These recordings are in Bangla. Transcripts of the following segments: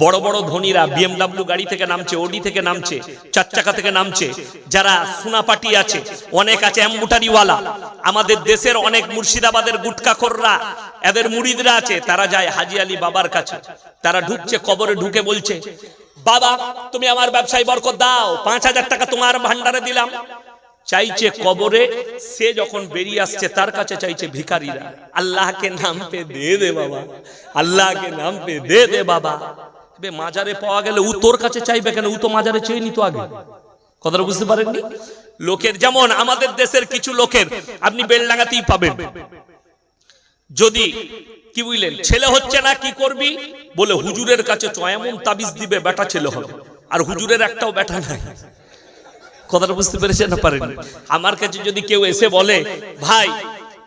বড় বড় ধনীরা বিএমডাব্লিউ গাড়ি থেকে নামছে ওডি থেকে নামছে চার চাকা থেকে নামছে, যারা সুনাপাটি আছে, অনেক আছে অ্যাম্বুটারিওয়ালা আমাদের দেশের অনেক মুর্শিদাবাদের গুটকাখোররা এদের মুড়িদরা আছে, তারা যায় হাজি আলী বাবার কাছে। তারা ঢুকছে, কবরে ঢুকে বলছে, বাবা, তুমি আমার ব্যবসায় বরকত দাও, পাঁচ হাজার টাকা তোমার ভান্ডারে দিলাম। চাইছে কবরে, সে যখন বেরিয়ে আসছে, তার কাছে চাইছে ভিখারিরা, আল্লাহকে নাম পে দে দে বাবা, আল্লাহকে নাম পে দে দে বাবা। মাজারে পাওয়া গেলে ও তোর কাছে চাইবে কেন? ও তো মাজারে চেয়ে নিত আগে। কথাটা বুঝতে পারেননি? লোকের যেমন, আমাদের দেশের কিছু লোকের আপনি বেল লাগাতেই পাবেন। যদি, কি বুঝলেন? ছেলে হচ্ছে না, কি করবি? বলে হুজুরের কাছে চ, এমন তাবিজ দিবে, বেটা ছেলে হবে। আর হুজুরের একটাও বেটা নাই। কথাটা বুঝতে পেরেছেন না পারেন আমার কাছে যদি কেউ এসে বলে, ভাই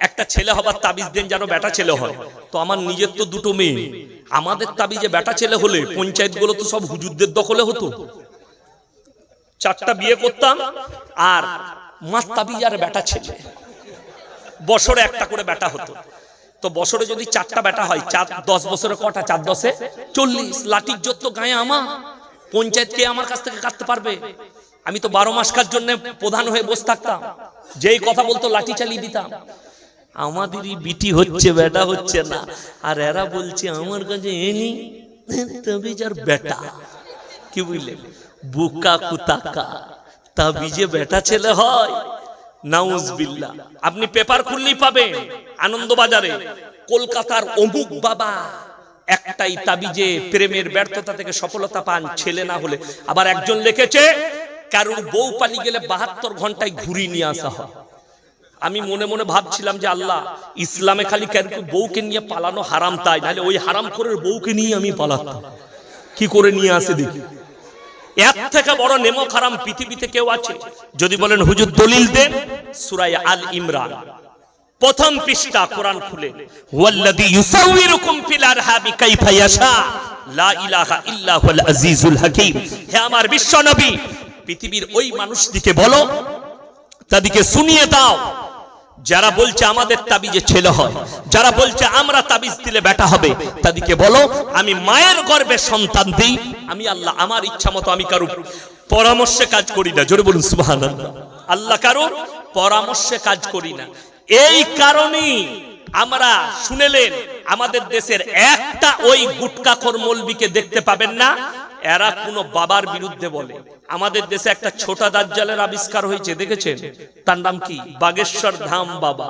একটা ছেলে হবার তাবিজ দেন যেন বেটা ছেলে হয়। তো আমার নিজের তো দুটো মেয়ে। আমাদের তাবিজে বেটা ছেলে হলে পঞ্চায়েতগুলো তো সব হুজুরদের দখলে হতো। চারটা বিয়ে করতাম আর মাস তাবিজ আর বেটা ছেলে। বছরে একটা করে বেটা হতো। তো বছরে যদি চারটা বেটা হয়, চার দশ বছরে কটা? চার দশে? চল্লিশ। লাঠির জোর তো গায়ে আমার পঞ্চায়েত কে আমার কাছ থেকে কাটতে পারবে? আমি তো বারো মাস কার জন্য প্রধান হয়ে বসে থাকতাম। যেই কথা বলতো, লাঠি চালিয়ে দিতাম। আমাদেরই বিটি হচ্ছে, বেটা হচ্ছে না। আর এরা বলছে, আমার কাছে এনি তবে যার বেটা। কি বুঝলেন বুকা কুতাকা। তাবিজে বেটা ছেলে হয়। নাউজবিল্লাহ আপনি পেপার খুললেই পাবেন আনন্দবাজারে। কলকাতার অমুক বাবা একটাই তাবিজে প্রেমের ব্যর্থতা থেকে সফলতা পান ছেলে না হলে। আবার একজন লিখেছে, কারোর বউ পালি গেলে বাহাত্তর ঘন্টায় ঘুরিয়ে নিয়ে আসা হয়। আমি মনে মনে ভাবছিলাম যে আল্লাহ, ইসলামে খালি কেন বউকে নিয়ে পালানো হারাম তাই? নাহলে ওই হারাম করে বউকে নিয়ে আমি পালাতাম। কি করে নিয়ে আসে দেখি? এর থেকে বড় নেমো খারাম পৃথিবীতে কেউ আছে? যদি বলেন, হুজুর, দলিল দেন। সুরাই আল ইমরান। প্রথম পৃষ্ঠা, কোরআন খুলে। ফিল ইলাহা আজিজুল আমার বিশ্ব নবী, পৃথিবীর ওই মানুষদিকে বলো, তাদেরকে শুনিয়ে দাও। যারা বলছে আমাদের তাবিজে ছেলে হয়, যারা বলছে আমরা তাবিজ দিলে বেটা হবে, তাদেরকে বলো, আমি মায়ের গর্ভে সন্তান দিই, আমি আল্লাহ আমার ইচ্ছা মতো আমি কারও পরামর্শে কাজ করি না। জোরে বলুন সুবহান আল্লাহ কারোর পরামর্শে কাজ করি না। এই কারণেই আমরা শুনেলেন, আমাদের দেশের একটা ওই গুটকাখোর মলবিকে দেখতে পাবেন না এরা কোনো বাবার বিরুদ্ধে বলে আমাদের দেশে একটা ছোটা দাজ্জালের আবিষ্কার হয়েছে দেখেছেন তার নাম কি বাগেশ্বর ধাম বাবা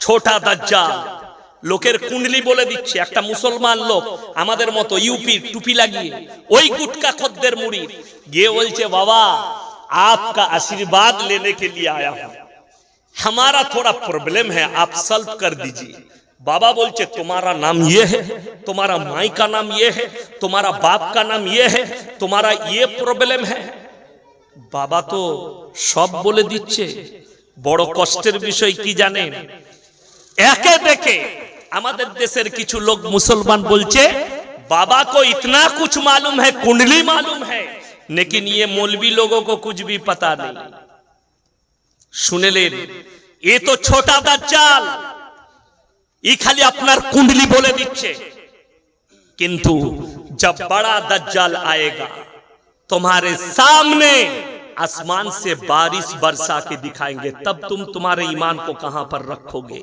ছোটা দাজ্জাল লোকের কুণ্ডলি বলে দিচ্ছে একটা মুসলমান লোক আমাদের মতো ইউপি টুপি লাগিয়ে ওই গুটকা খদ্দের মুড়ি গিয়ে বলছে বাবা आपका आशीर्वाद लेने के लिए आया हूं हमारा थोड़ा प्रॉब्लम है आप सॉल्व कर दीजिए बाबा बोलचे तुम्हारा नाम ये है तुम्हारा माई का नाम ये है तुम्हारा बाप का नाम ये है तुम्हारा ये प्रॉब्लम है বাবা তো সব বলে দিচ্ছে বড় কষ্টের বিষয় কি জানেন একে দেখে আমাদের দেশের কিছু লোক মুসলমান বলছে बाबा को इतना कुछ मालूम है कुंडली मालूम है लेकिन ये मौलवी लोगों को कुछ भी पता नहीं শুনেলেন এ তো ছোটা দাজ্জাল ই খালি আপনার কুণ্ডলি বলে দিচ্ছে কিন্তু जब बड़ा दज्जाल आएगा तुम्हारे सामने आसमान से बारिश बरसा के दिखाएंगे तब तुम तुम्हारे ईमान को कहां पर रखोगे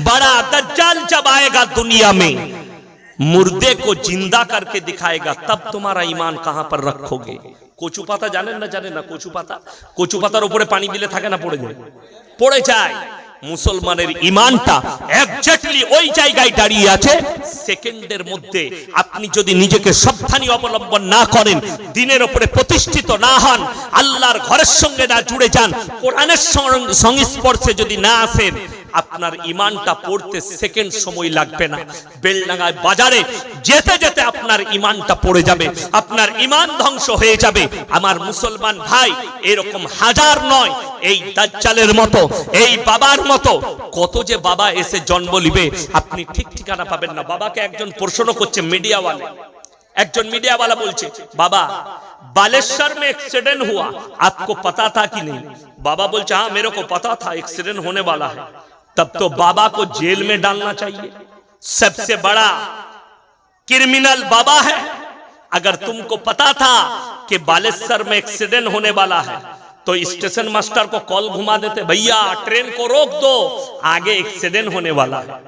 बड़ा दज्जाल जब आएगा दुनिया में मुर्दे को जिंदा करके दिखाएगा तब तुम्हारा ईमान कहां पर रखोगे কচু পাতা জানেন না জানেন না কচু পাতা কচু পাতার উপরে পানি দিলে থাকে না পড়ে যায় পড়ে যায় মুসলমানের ইমানটা একজাক্টলি ওই জায়গায় দাঁড়িয়ে আছে। সেকেন্ডের মধ্যে আপনি যদি নিজেকে সাবধানী অবলম্বন না করেন, দিনের ওপরে প্রতিষ্ঠিত না হন, আল্লাহর ঘরের সঙ্গে না জুড়ে যান, কোরআনের সংস্পর্শে যদি না আসেন আপনার ইমানটা পড়তে সেকেন্ড সময় লাগবে না। বেলডাঙ্গায় বাজারে যেতে যেতে আপনার ইমানটা পড়ে যাবে, আপনার ইমান ধ্বংস হয়ে যাবে। আমার মুসলমান ভাই, এরকম হাজার নয়, এই দাজ্জালের মতো, এই বাবার মতো, কত যে বাবা এসে জন্ম নিবে, আপনি ঠিক ঠিকানা পাবেন না। বাবাকে একজন প্রশ্ন করছে মিডিয়াওয়ালা। একজন মিডিয়াওয়ালা বলছে, বাবা, বালেশ্বর में एक्सीडेंट हुआ आपको पता था कि नहीं बाबा बोलचा हाँ मेरे को पता था एक्सीडेंट होने वाला है तब तो बाबा को जेल में डालना चाहिए सबसे बड़ा क्रिमिनल बाबा है अगर तुमको पता था कि बालेश्वर में एक्सीडेंट होने वाला है तो स्टेशन मास्टर को कॉल घुमा देते भैया ट्रेन को रोक दो आगे एक्सीडेंट होने वाला है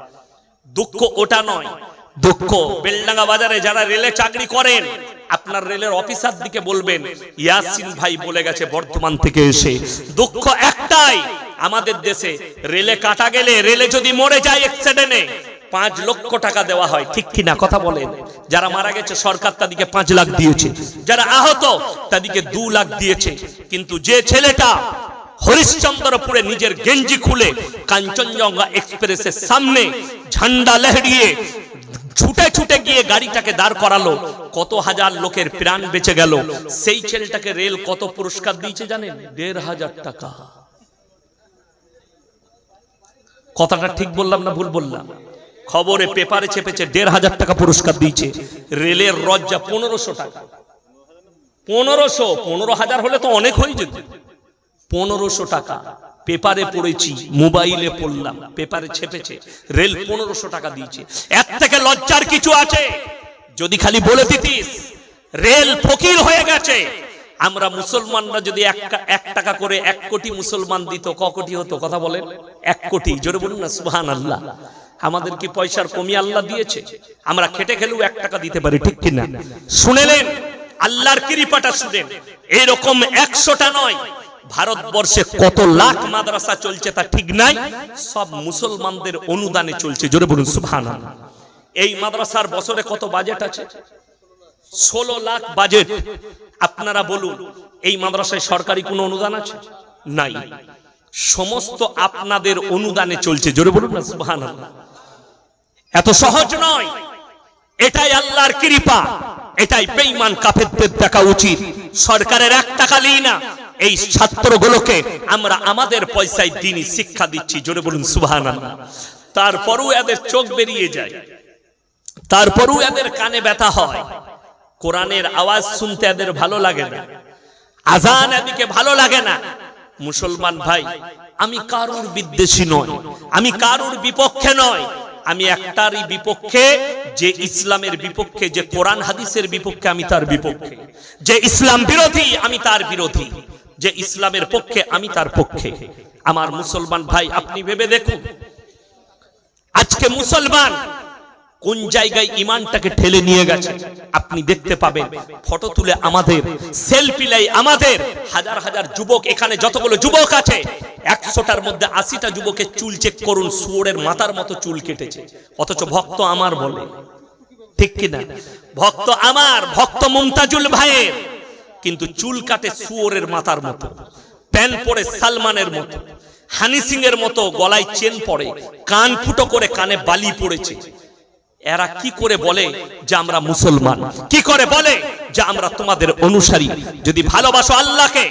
দুঃখ ওটা নয় দুঃখ। বেলডাঙ্গা বাজারে যারা রেলে চাকরি করেন, আপনার রেলের অফিসার দিকে বলবেন, ইয়াসিন ভাই বলে গেছে বর্ধমান থেকে এসে। দুঃখ একটাই, আমাদের দেশে রেলে কাটা গেলে রেলে যদি মরে যায় অ্যাক্সিডেন্টে পাঁচ লক্ষ টাকা দেওয়া হয়। ঠিক কিনা কথা বলেন? যারা মারা গেছে, সরকার তাদেরকে পাঁচ লাখ দিয়েছে। যারা আহত, তাদেরকে দু লাখ দিয়েছে। কিন্তু যে ছেলেটা হরিশ্চন্দ্রপুরে নিজের গেঞ্জি খুলে কাঞ্চনজঙ্ঘা এক্সপ্রেসের সামনে ঝান্ডা লহড়িয়ে ছুটে ছুটে গিয়ে গাড়িটাকে দাঁড় করালো। কত হাজার লোকের প্রাণ বেঁচে গেল। সেই ছেলেটাকে রেল কত পুরস্কার দিয়েছে জানেন? দেড় হাজার টাকা। কথাটা ঠিক বললাম না ভুল বললাম? খবরে পেপারে চেপেছে দেড় হাজার টাকা পুরস্কার দিয়েছে। রেলের রজ্জা পনেরোশো টাকা। পনেরোশো, পনেরো হাজার হলে তো অনেক হয়ে যেত। পনেরোশো টাকা। পেপারে পড়েছি, মোবাইলে পড়লাম, পেপারে ছেপেছে, রেল পনেরোশো টাকা দিয়েছে। এর থেকে লজ্জার কিছু আছে? যদি খালি বলে দিতিস, রেল ফকির হয়ে গেছে। আমরা মুসলমানরা যদি এক টাকা করে এক কোটি মুসলমান দিত, ক কোটি হতো? কথা বলেন। এক কোটি, জোরে বলুন না সুহান আল্লাহ আমাদের কি পয়সার কমি আল্লাহ দিয়েছে। আমরা খেটে খেলেও এক টাকা দিতে পারি, ঠিক কিনা? শুনেলেন আল্লাহর কৃপাটা শুনেন এরকম একশোটা নয় ভারতবর্ষে কত লাখ মাদ্রাসা চলছে তা ঠিক নাই? সব মুসলমানদের অনুদানে চলছে, জোরে বলুন সুবহান এই মাদ্রাসার বছরে কত বাজেট আছে? ষোলো লাখ বাজেট আপনারা বলুন, এই মাদ্রাসায় সরকারি কোনো অনুদান আছে? নাই। সমস্ত আপনাদের অনুদানে চলছে, জোরে বলুন না সুবহান এত সহজ নয়। এটাই আল্লাহর কৃপা। এটাই বেঈমান কাফেরদের দেখা উচিত। সরকারের এক টাকা লিই না। এই ছাত্রগুলোকে আমরা আমাদের পয়সায় দিনই শিক্ষা দিচ্ছি, জোরে বলুন, সুবহানাল্লাহ। তারপরও এদের চোখ বেরিয়ে যায়। তারপরও এদের কানে ব্যথা হয়। কোরআনের আওয়াজ শুনতে এদের ভালো লাগে না। আজান এদিকে ভালো লাগে না। মুসলমান ভাই, আমি কারুর বিদ্বেষী নয় আমি কারুর বিপক্ষে নয় আমি একটারই বিপক্ষে, যে ইসলামের বিপক্ষে, যে কোরআন হাদিসের বিপক্ষে আমি তার বিপক্ষে। যে ইসলাম বিরোধী, আমি তার বিরোধী। যে ইসলামের পক্ষে আমি তার পক্ষে। আমার মুসলমান ভাই, আপনি ভেবে দেখুন। আজকে মুসলমান কোন জায়গায় ইমানটাকে ঠেলে নিয়ে গেছে? আপনি দেখতে পাবেন, ফটো তুলে আমাদের, সেলফি লাই আমাদের। হাজার হাজার যুবক এখানে যতগুলো যুবক আছে, একশোটার মধ্যে আশিটা যুবকের চুল চেক করুন, শুয়োরের মাথার মতো চুল কেটেছে। অথচ ভক্ত আমার বলে, ঠিক কিনা? ভক্ত আমার, ভক্ত মুমতাজুল ভাইয়ের। কিন্তু চুল কাটে সুয়রের মাথার মতো, প্যান্ট পরে সালমানের মতো, হানি সিং এর মতো গলায় চেন পড়ে কান ফুটো করে কানে বালি পড়েছে। এরা কি করে বলে যে আমরা মুসলমান? কি করে বলে যে আমরা তোমাদের অনুসারী? যদি ভালোবাসো আল্লাহকে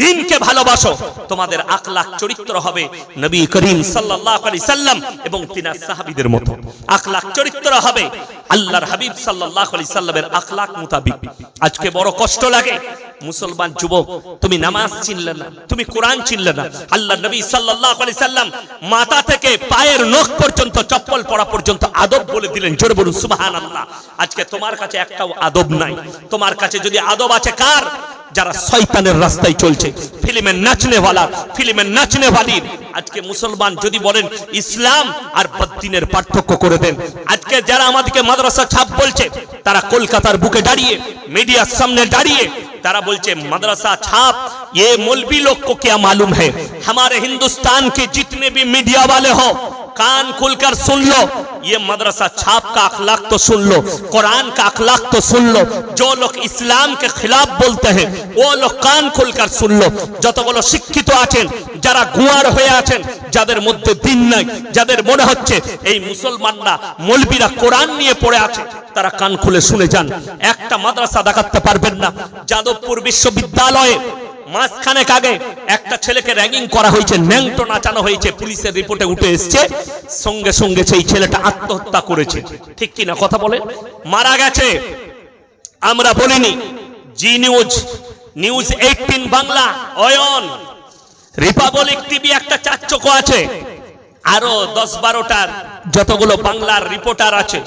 দিনকে ভালোবাসো, তোমাদের আখলাখ চরিত্র হবে নবী করিম সাল্লাম এবং তিনার সাহাবীদের মতো। আখলাখ চরিত্র হবে আল্লাহর হাবিব সাল্লাল্লাহু আলাইহি সাল্লামের আখলাখ মোতাবিক। আজকে বড় কষ্ট লাগে। মুসলমান যুবক, তুমি নামাজ চিনলে না, তুমি কোরআন চিনলে না। আল্লাহ নবী সাল্লাল্লাহু আলাইহি সাল্লাম মাথা থেকে পায়ের নখ পর্যন্ত, চপ্পল পরা পর্যন্ত আদব বলে দিলেন, জোরে বলুন, সুবহানাল্লাহ। আজকে তোমার কাছে একটাও আদব নাই। তোমার কাছে যদি আদব আছে কার? যারা শয়তানের রাস্তায় চলছে ফিল্মের নাচনে ওয়ালা ফিল্মের নাচনে ওয়ালির আজকে মুসলমান যদি বলেন ইসলাম আর বদ্দিনের পার্থক্য করে দেন আজকে যারা আমাদেরকে মাদ্রাসা ছাপ বলছে তারা কলকাতার বুকে দাঁড়িয়ে মিডিয়ার সামনে দাঁড়িয়ে तारा बोलचे मदरसा छाप ये मौलवी लोग को क्या मालूम है हमारे हिंदुस्तान के जितने भी मीडिया वाले हो कान खुलकर सुन लो ये मदरसा छाप का अखलाक तो सुन लो कुरान का अखलाक तो सुन लो जो लोग इस्लाम के खिलाफ बोलते हैं वो लोग कान खुलकर শুন লো যতগুলো শিক্ষিত আছেন যারা গুয়ার হয়ে আছেন যাদের মধ্যে দিন নাই যাদের মনে হচ্ছে এই মুসলমানরা মৌলবীরা কোরআন নিয়ে পড়ে আছে তারা কান খুলে শুনে যান একটা মাদ্রাসা দেখাতে পারবেন না যাদবপুর বিশ্ববিদ্যালয়ে মাঝখানেক আগে একটা ছেলেকে র্যাগিং করা হয়েছে, ন্যাংটো নাচানো হয়েছে, পুলিশের রিপোর্টে উঠে এসছে, সঙ্গে সঙ্গে সেই ছেলেটা আত্মহত্যা করেছে। ঠিক কি না কথা বলে? মারা গেছে। আমরা বলিনি, Zee News News eighteen Bangla, Ayan. Republic TV একটা চারচকো আছে। আরও দশ বারোটার যতগুলো বাংলার রিপোর্টার আছে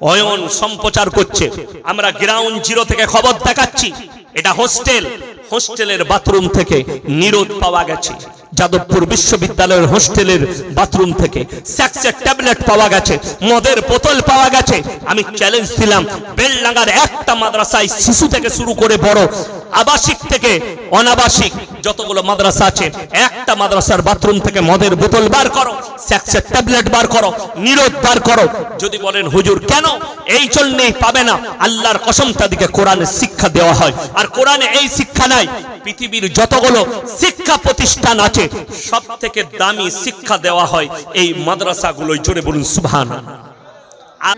অয়ন সম্প্রচার করছে। আমরা গ্রাউন্ড জিরো থেকে খবর দেখাচ্ছি। এটা হোস্টেল হোস্টেলের বাথরুম থেকে নিরোধ পাওয়া গেছে। যাদবপুর বিশ্ববিদ্যালয়ের হোস্টেলের বাথরুম থেকে। স্যাক্সের ট্যাবলেট পাওয়া গেছে। মদের বোতল পাওয়া গেছে। আমি চ্যালেঞ্জ দিলাম। বেলডাঙ্গার একটা মাদ্রাসায় শিশু থেকে শুরু করে বড়। আবাসিক থেকে অনাবাসিক। যতগুলো মাদ্রাসা আছে, একটা মাদ্রাসার বাথরুম থেকে মদের বোতল বার করো স্যাক্সের ট্যাবলেট বার করো, নিরোধ বার করো। যদি বলেন, হুজুর, কেন? এই জন্যেই পাবে না। আল্লাহর কসম তাদেরকে কোরআনের শিক্ষা দেওয়া হয়। আর কোরআনে এই শিক্ষা নাই। পৃথিবীর যতগুলো শিক্ষা প্রতিষ্ঠান আছে সব থেকে দামি শিক্ষা দেওয়া হয় এই মাদ্রাসাগুলোই জোরে বলুন আর